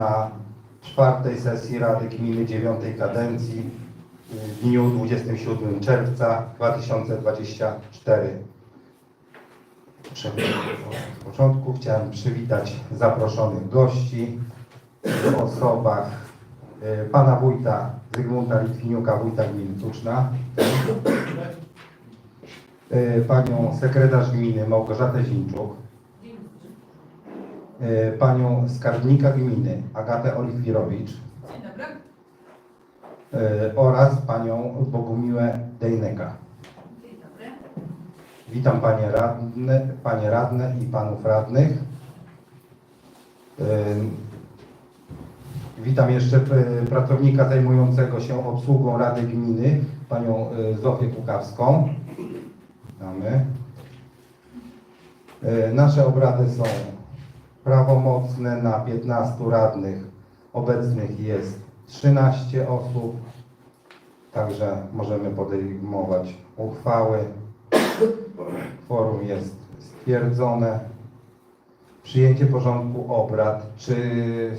na czwartej sesji Rady Gminy dziewiątej kadencji w dniu 27 czerwca 2024. Przechodzimy do początku. Chciałem przywitać zaproszonych gości w osobach e, pana wójta Zygmunta Litwiniuka, wójta gminy Tuczna, e, panią sekretarz gminy Małgorzatę Zińczuk, panią skarbnika gminy Agatę Olichwirowicz Dzień dobry. e, oraz panią Bogumiłę Dejneka. Dzień dobry. Witam panie radne, panie radne i panów radnych. Ym, Witam jeszcze e, pracownika zajmującego się obsługą Rady Gminy, panią e, Zofię Kukawską. E, Nasze obrady są prawomocne na 15 radnych. Obecnych jest 13 osób, także możemy podejmować uchwały. Kworum jest stwierdzone. Przyjęcie porządku obrad. Czy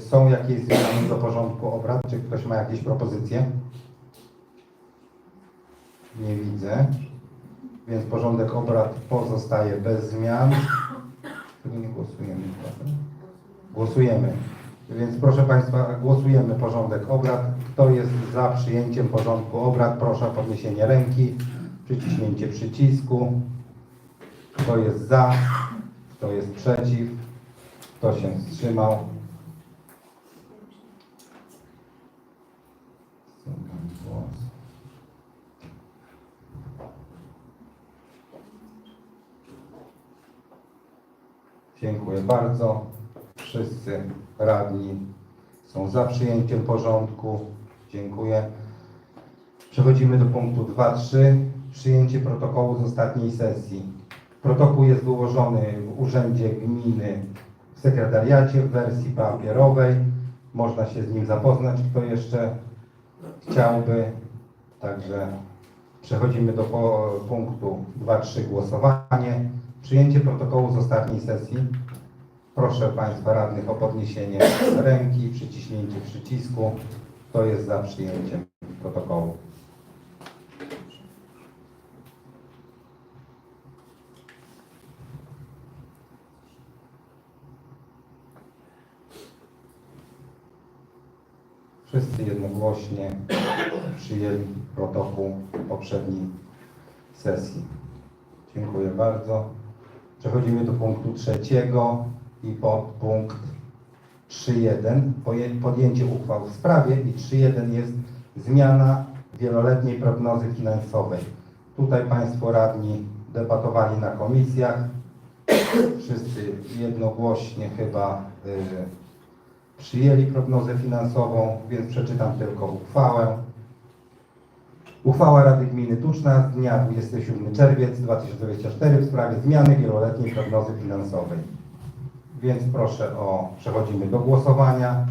są jakieś zmiany do porządku obrad? Czy ktoś ma jakieś propozycje? Nie widzę. Więc porządek obrad pozostaje bez zmian. Nie głosujemy. Głosujemy. Więc proszę Państwa, głosujemy porządek obrad. Kto jest za przyjęciem porządku obrad? Proszę o podniesienie ręki, przyciśnięcie przycisku. Kto jest za? Kto jest przeciw? Kto się wstrzymał? Dziękuję bardzo. Wszyscy radni są za przyjęciem porządku. Dziękuję. Przechodzimy do punktu 2.3. Przyjęcie protokołu z ostatniej sesji. Protokół jest wyłożony w Urzędzie Gminy w sekretariacie w wersji papierowej. Można się z nim zapoznać, kto jeszcze chciałby. Także przechodzimy do punktu 2.3 głosowanie. Przyjęcie protokołu z ostatniej sesji. Proszę Państwa radnych o podniesienie ręki, przyciśnięcie przycisku. Kto jest za przyjęciem protokołu? Wszyscy jednogłośnie przyjęli protokół poprzedniej sesji. Dziękuję bardzo. Przechodzimy do punktu trzeciego i podpunkt 3.1 poje- podjęcie uchwał w sprawie i 3.1 jest zmiana wieloletniej prognozy finansowej. Tutaj Państwo radni debatowali na komisjach. Wszyscy jednogłośnie chyba y, przyjęli prognozę finansową, więc przeczytam tylko uchwałę. Uchwała Rady Gminy Tuczna z dnia 27 czerwiec 2024 w sprawie zmiany wieloletniej prognozy finansowej. Więc proszę o, przechodzimy do głosowania.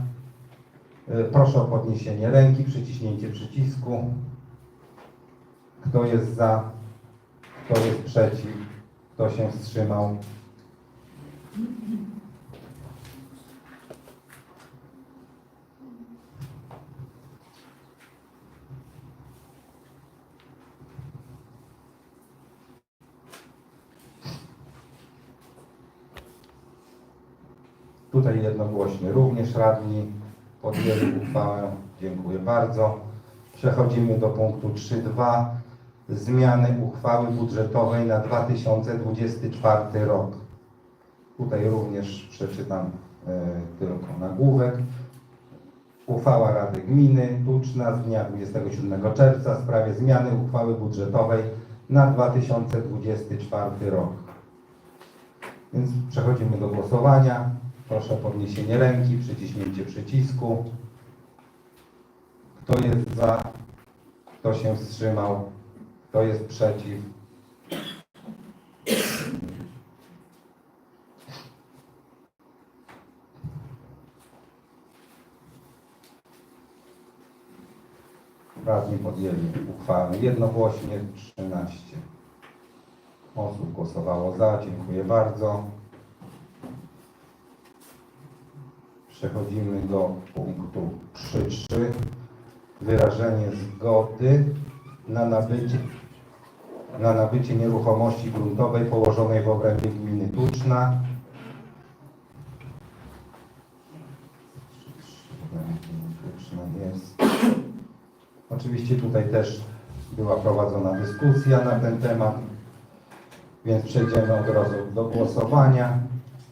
Y, Proszę o podniesienie ręki, przyciśnięcie przycisku. Kto jest za? Kto jest przeciw? Kto się wstrzymał? Tutaj jednogłośnie również radni podjęli uchwałę. Dziękuję bardzo. Przechodzimy do punktu 3.2. Zmiany uchwały budżetowej na 2024 rok. Tutaj również przeczytam e, tylko nagłówek. Uchwała Rady Gminy Tuczna z dnia 27 czerwca w sprawie zmiany uchwały budżetowej na 2024 rok. Więc przechodzimy do głosowania. Proszę o podniesienie ręki, przyciśnięcie przycisku. Kto jest za? Kto się wstrzymał? Kto jest przeciw? Radni podjęli uchwałę jednogłośnie 13 osób głosowało za. Dziękuję bardzo. Przechodzimy do punktu 3.3. Wyrażenie zgody na nabycie, na nabycie nieruchomości gruntowej położonej w obrębie gminy Tuczna. Jest. Oczywiście tutaj też była prowadzona dyskusja na ten temat, więc przejdziemy od razu do głosowania.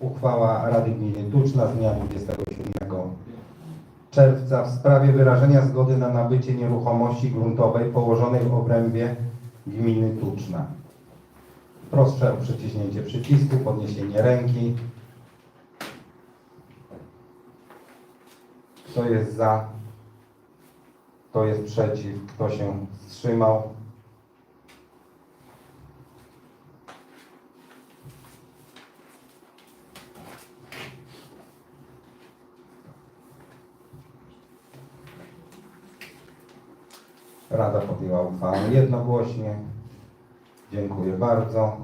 Uchwała Rady Gminy Tuczna z dnia 27 czerwca w sprawie wyrażenia zgody na nabycie nieruchomości gruntowej położonej w obrębie gminy Tuczna. Proszę o przyciśnięcie przycisku, podniesienie ręki. Kto jest za? Kto jest przeciw? Kto się wstrzymał? Rada podjęła uchwałę jednogłośnie. Dziękuję bardzo.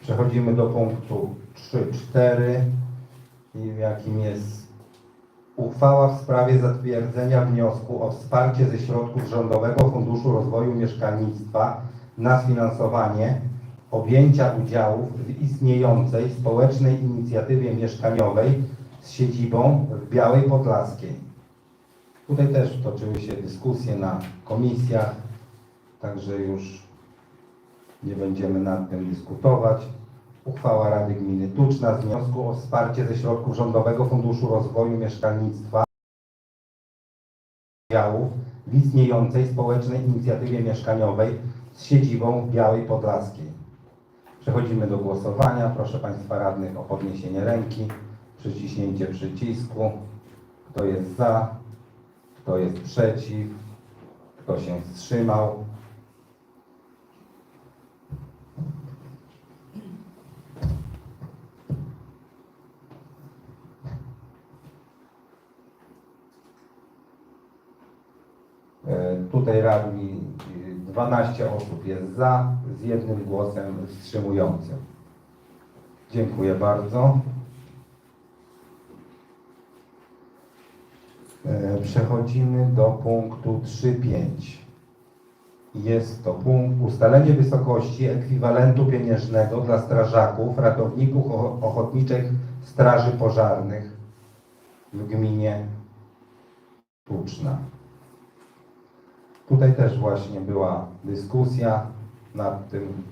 Przechodzimy do punktu 3.4, i jakim jest uchwała w sprawie zatwierdzenia wniosku o wsparcie ze środków Rządowego Funduszu Rozwoju Mieszkalnictwa na sfinansowanie objęcia udziałów w istniejącej społecznej inicjatywie mieszkaniowej z siedzibą w Białej Podlaskiej. Tutaj też toczyły się dyskusje na komisjach, także już nie będziemy nad tym dyskutować. Uchwała Rady Gminy Tuczna z wniosku o wsparcie ze środków Rządowego Funduszu Rozwoju Mieszkalnictwa w istniejącej społecznej inicjatywie mieszkaniowej z siedzibą w Białej Podlaskiej. Przechodzimy do głosowania. Proszę Państwa radnych o podniesienie ręki, przyciśnięcie przycisku. Kto jest za? Kto jest przeciw? Kto się wstrzymał? E, Tutaj radni e, 12 osób jest za, z jednym głosem wstrzymującym. Dziękuję bardzo. E, Przechodzimy do punktu 3.5. Jest to punkt ustalenie wysokości ekwiwalentu pieniężnego dla strażaków, ratowników ocho- ochotniczych straży pożarnych w gminie Tuczna. Tutaj też właśnie była dyskusja nad tym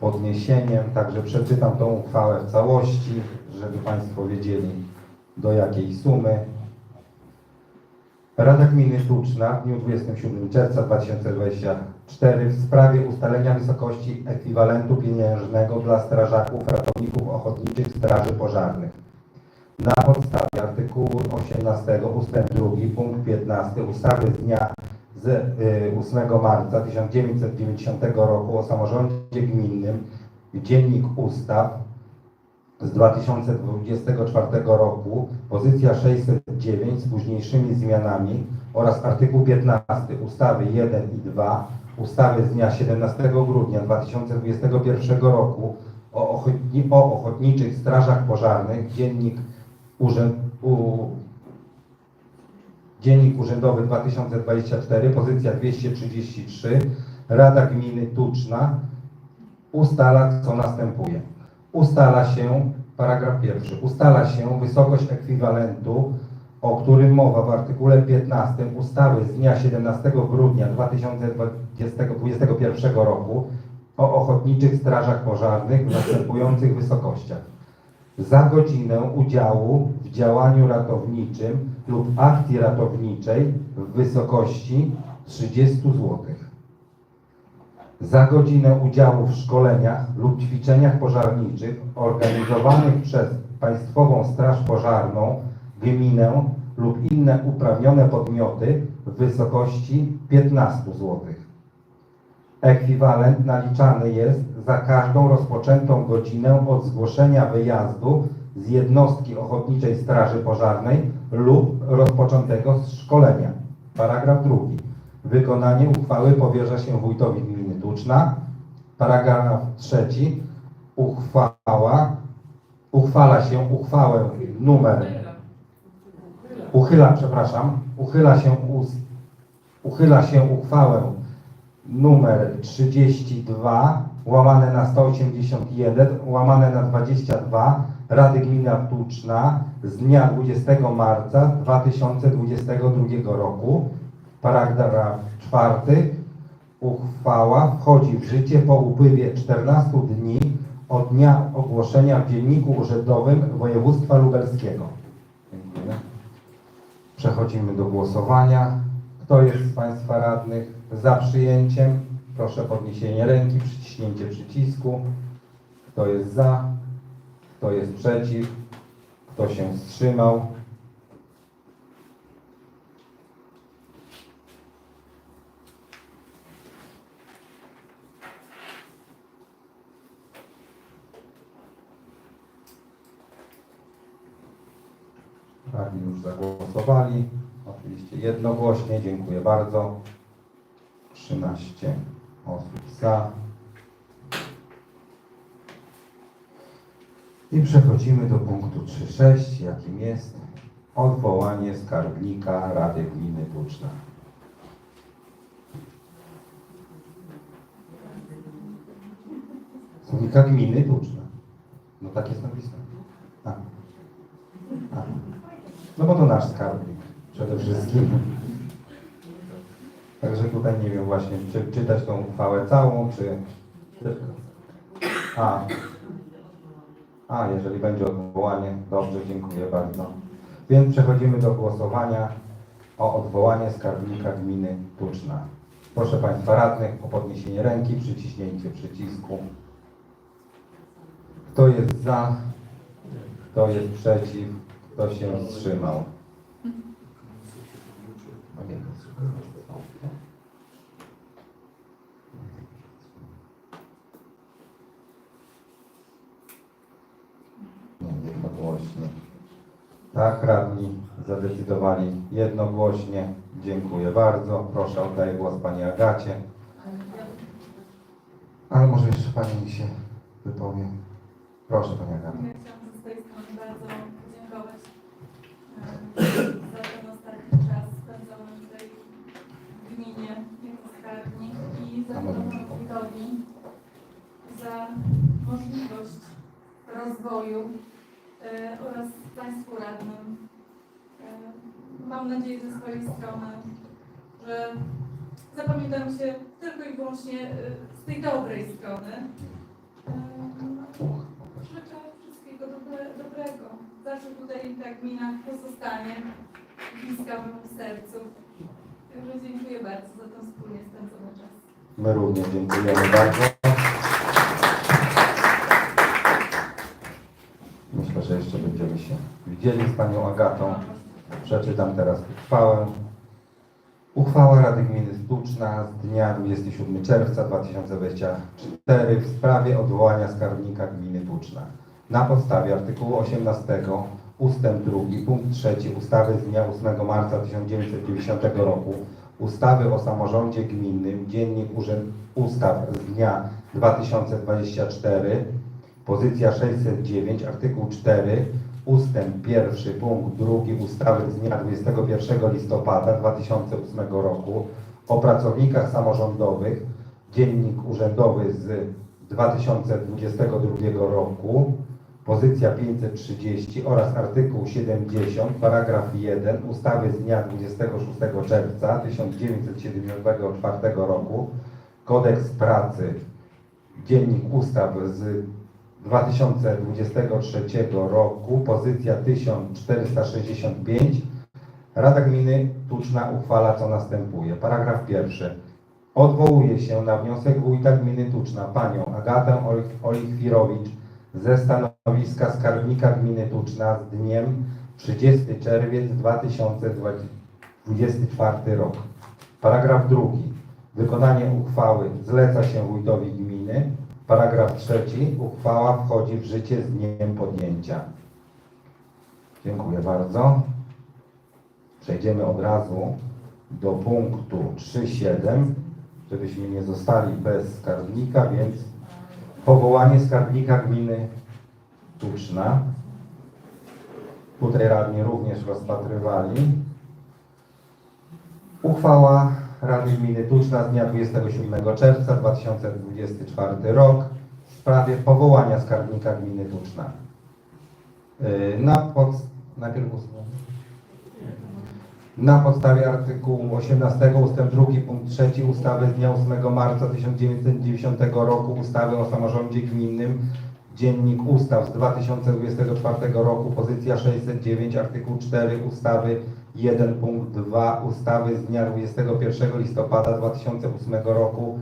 podniesieniem, także przeczytam tą uchwałę w całości, żeby Państwo wiedzieli do jakiej sumy. Rada Gminy Tuczna w dniu 27 czerwca 2024 w sprawie ustalenia wysokości ekwiwalentu pieniężnego dla strażaków ratowników ochotniczych straży pożarnych. Na podstawie artykułu 18 ust. 2 punkt 15 ustawy z dnia z y, 8 marca 1990 roku o samorządzie gminnym Dziennik Ustaw z 2024 roku, pozycja 609 z późniejszymi zmianami oraz artykuł 15 ustawy 1 i 2 ustawy z dnia 17 grudnia 2021 roku o, ochotni, o ochotniczych strażach pożarnych, dziennik, urzęd, u, dziennik urzędowy 2024, pozycja 233, Rada Gminy Tuczna ustala, co następuje. Ustala się, paragraf pierwszy, ustala się wysokość ekwiwalentu, o którym mowa w artykule 15 ustawy z dnia 17 grudnia 2021 roku o ochotniczych strażach pożarnych w następujących wysokościach. Za godzinę udziału w działaniu ratowniczym lub akcji ratowniczej w wysokości 30 złotych za godzinę udziału w szkoleniach lub ćwiczeniach pożarniczych organizowanych przez Państwową Straż Pożarną, gminę lub inne uprawnione podmioty w wysokości 15 zł. Ekwiwalent naliczany jest za każdą rozpoczętą godzinę od zgłoszenia wyjazdu z jednostki Ochotniczej Straży Pożarnej lub rozpoczętego szkolenia. Paragraf drugi. Wykonanie uchwały powierza się wójtowi gminy Tuczna. Paragraf trzeci. Uchwała uchwala się uchwałę numer uchyla, przepraszam, uchyla się, us, uchyla się uchwałę numer 32 łamane na 181 łamane na 22 Rady Gminy Tuczna z dnia 20 marca 2022 roku. Paragraf czwarty. Uchwała wchodzi w życie po upływie 14 dni od dnia ogłoszenia w Dzienniku Urzędowym Województwa Lubelskiego. Dziękuję. Przechodzimy do głosowania. Kto jest z Państwa radnych za przyjęciem? Proszę o podniesienie ręki, przyciśnięcie przycisku. Kto jest za? Kto jest przeciw? Kto się wstrzymał? Radni już zagłosowali. Oczywiście jednogłośnie. Dziękuję bardzo. 13 osób za. I przechodzimy do punktu 3.6, jakim jest odwołanie skarbnika Rady Gminy Tuczna. Słownika Gminy Tuczna. No tak jest napisane. A. A. No bo to nasz skarbnik przede wszystkim. Także tutaj nie wiem właśnie, czy czytać tą uchwałę całą, czy... A, a, jeżeli będzie odwołanie, dobrze, dziękuję bardzo. Więc przechodzimy do głosowania o odwołanie skarbnika gminy Tuczna. Proszę Państwa radnych o podniesienie ręki, przyciśnięcie przycisku. Kto jest za? Kto jest przeciw? Kto się wstrzymał? Nie, jednogłośnie. Tak, radni zadecydowali jednogłośnie. Dziękuję bardzo. Proszę, oddaję głos Pani Agacie. Ale może jeszcze Pani się wypowie. Proszę Pani Agato. Ja chciałam ze swojej strony bardzo podziękować e, za ten ostatni czas spędzony tutaj w gminie jako skarbnik i za panu wójtowi za możliwość rozwoju e, oraz Państwu radnym. E, Mam nadzieję ze swojej strony, że zapamiętam się tylko i wyłącznie e, z tej dobrej strony. E, Życzę wszystkiego dobre, dobrego. Zawsze tutaj ta gmina pozostanie bliska memu sercu. Także dziękuję bardzo za ten wspólnie spędzony czas. My również dziękujemy bardzo. Myślę, że jeszcze będziemy się widzieli z Panią Agatą. Przeczytam teraz uchwałę. Uchwała Rady Gminy Stuczna z dnia 27 czerwca 2024 w sprawie odwołania skarbnika gminy Tuczna. Na podstawie artykułu 18 ustęp 2 punkt 3 ustawy z dnia 8 marca 1990 roku ustawy o samorządzie gminnym Dziennik Ustaw z dnia 2024 pozycja 609 artykuł 4 ustęp 1 punkt 2 ustawy z dnia 21 listopada 2008 roku o pracownikach samorządowych Dziennik Urzędowy z 2022 roku pozycja 530 oraz artykuł 70 paragraf 1 ustawy z dnia 26 czerwca 1974 roku Kodeks Pracy Dziennik Ustaw z 2023 roku, pozycja 1465. Rada Gminy Tuczna uchwala co następuje. Paragraf pierwszy. Odwołuje się na wniosek wójta gminy Tuczna panią Agatę Olich- Olichwirowicz ze stanowiska skarbnika gminy Tuczna z dniem 30 czerwiec 2024 rok. Paragraf drugi. Wykonanie uchwały zleca się wójtowi gminy. Paragraf trzeci. Uchwała wchodzi w życie z dniem podjęcia. Dziękuję bardzo. Przejdziemy od razu do punktu 3.7, żebyśmy nie zostali bez skarbnika, więc powołanie skarbnika gminy Tuczna. Tutaj radni również rozpatrywali. Uchwała Rady Gminy Tuczna z dnia 27 czerwca 2024 rok w sprawie powołania skarbnika gminy Tuczna. Yy, Na pod... Najpierw. Na podstawie artykułu 18 ust. 2 punkt 3 ustawy z dnia 8 marca 1990 roku ustawy o samorządzie gminnym Dziennik Ustaw z 2024 roku pozycja 609 artykuł 4 ustawy 1 punkt 2 ustawy z dnia 21 listopada 2008 roku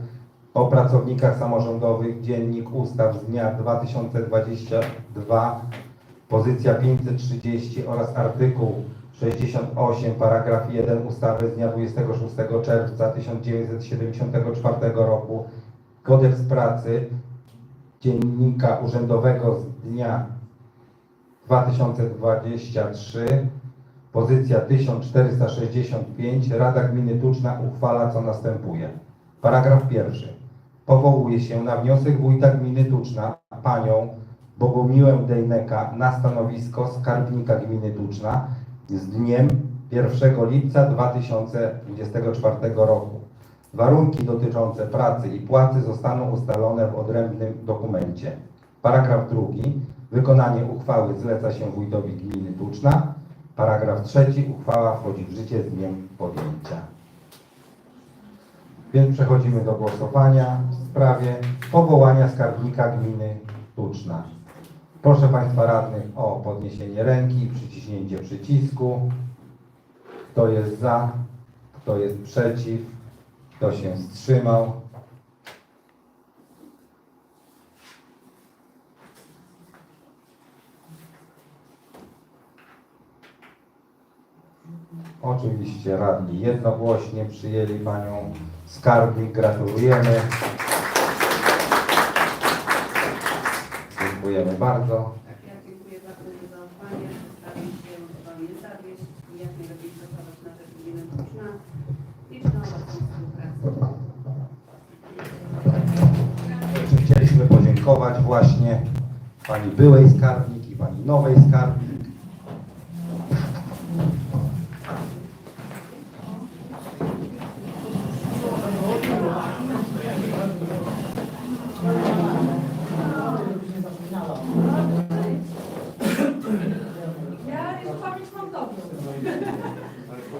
o pracownikach samorządowych Dziennik Ustaw z dnia 2022 pozycja 530 oraz artykuł 68 paragraf 1 ustawy z dnia 26 czerwca 1974 roku Kodeks pracy Dziennika Urzędowego z dnia 2023 pozycja 1465 Rada Gminy Tuczna uchwala co następuje. Paragraf pierwszy. Powołuje się na wniosek wójta gminy Tuczna panią Bogumiłę Dejneka na stanowisko skarbnika gminy Tuczna z dniem 1 lipca 2024 roku. Warunki dotyczące pracy i płacy zostaną ustalone w odrębnym dokumencie. Paragraf drugi. Wykonanie uchwały zleca się wójtowi gminy Tuczna. Paragraf trzeci. Uchwała wchodzi w życie z dniem podjęcia. Więc przechodzimy do głosowania w sprawie powołania skarbnika gminy Tuczna. Proszę Państwa radnych o podniesienie ręki przyciśnięcie przycisku. Kto jest za? Kto jest przeciw? Kto się wstrzymał? Oczywiście radni jednogłośnie przyjęli Panią skarbnik. Gratulujemy. Dziękujemy bardzo. Tak, ja dziękuję bardzo za zaufanie, przedstawić się, Wam nie zawieść i jak najlepiej pracować na rzecz gminy Tuczna. Współpracę. Chcieliśmy podziękować właśnie Pani byłej skarbnik i Pani nowej skarbnik. Ja już pamięć mam dobrą. No prawda. Pani Małgosiu, jak Pani.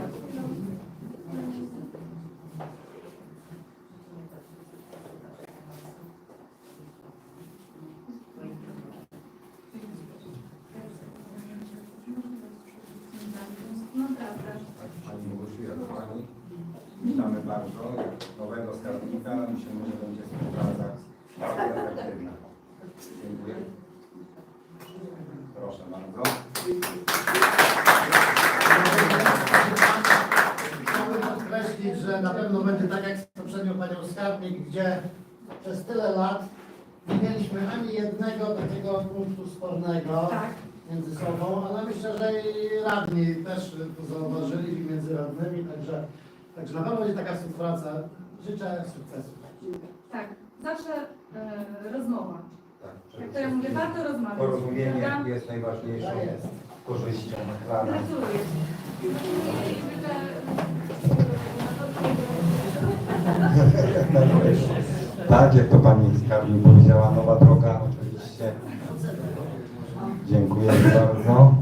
Witamy bardzo. Nowego skarbnika myślimy, że będzie współpraca bardzo efektywna. Dziękuję. Proszę bardzo. Że na pewno będzie tak jak z poprzednią panią skarbnik, gdzie przez tyle lat nie mieliśmy ani jednego takiego punktu spornego Tak. między sobą, ale myślę, że i radni też to zauważyli i między radnymi, także, także na pewno będzie taka współpraca. Życzę sukcesu. Tak. Zawsze e, rozmowa. Tak, Jak to ja mówię, warto rozmawiać. Porozumienie Prawda? jest najważniejszą Tak jest. korzyścią dla nas. Gratuluję. I życzę Tak, jak to pani skarbnik powiedziała, nowa droga oczywiście. Dziękuję bardzo.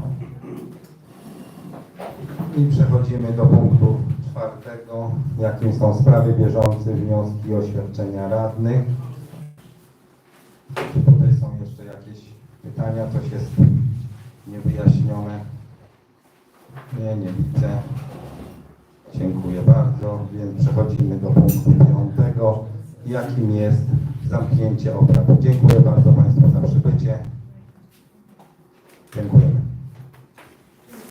I przechodzimy do punktu czwartego, jakim są sprawy bieżące, wnioski i oświadczenia radnych. Czy tutaj są jeszcze jakieś pytania, coś jest niewyjaśnione? Nie, nie widzę. Dziękuję bardzo, więc przechodzimy do punktu piątego, jakim jest zamknięcie obrad. Dziękuję bardzo Państwu za przybycie. Dziękujemy.